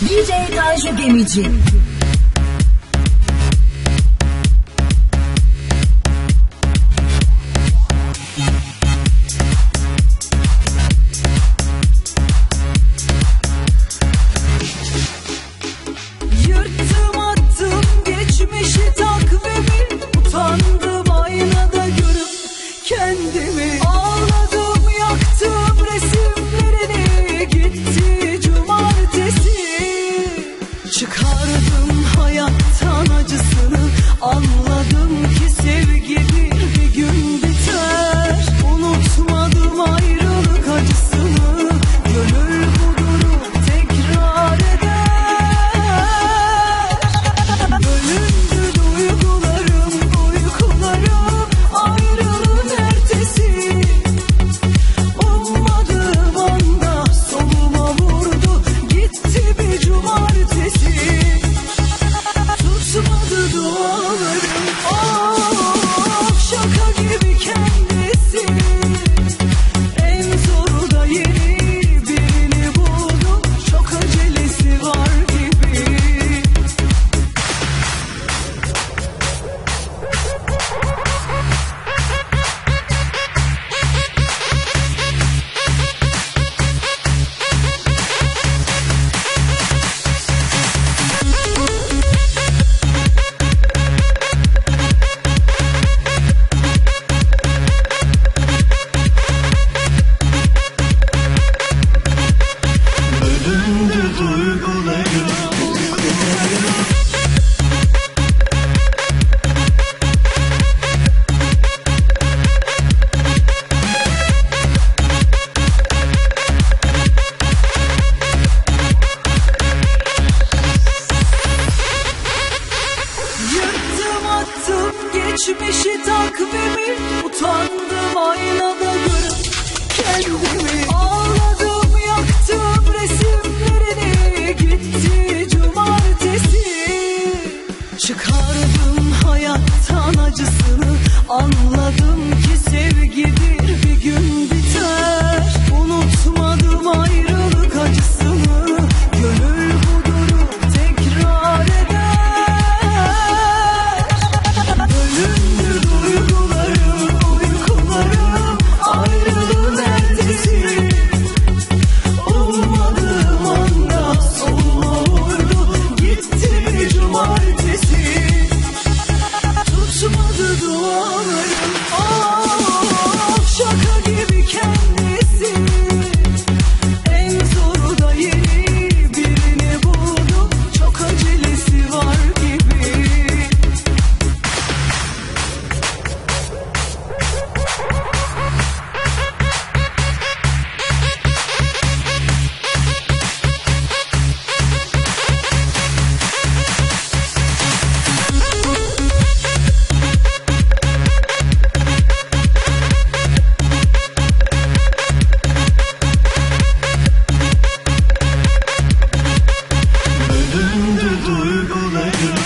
DJ Tanju Gemici. geçmişi takvimi Utandım aynada görüp kendimi. Ağladım duygularım.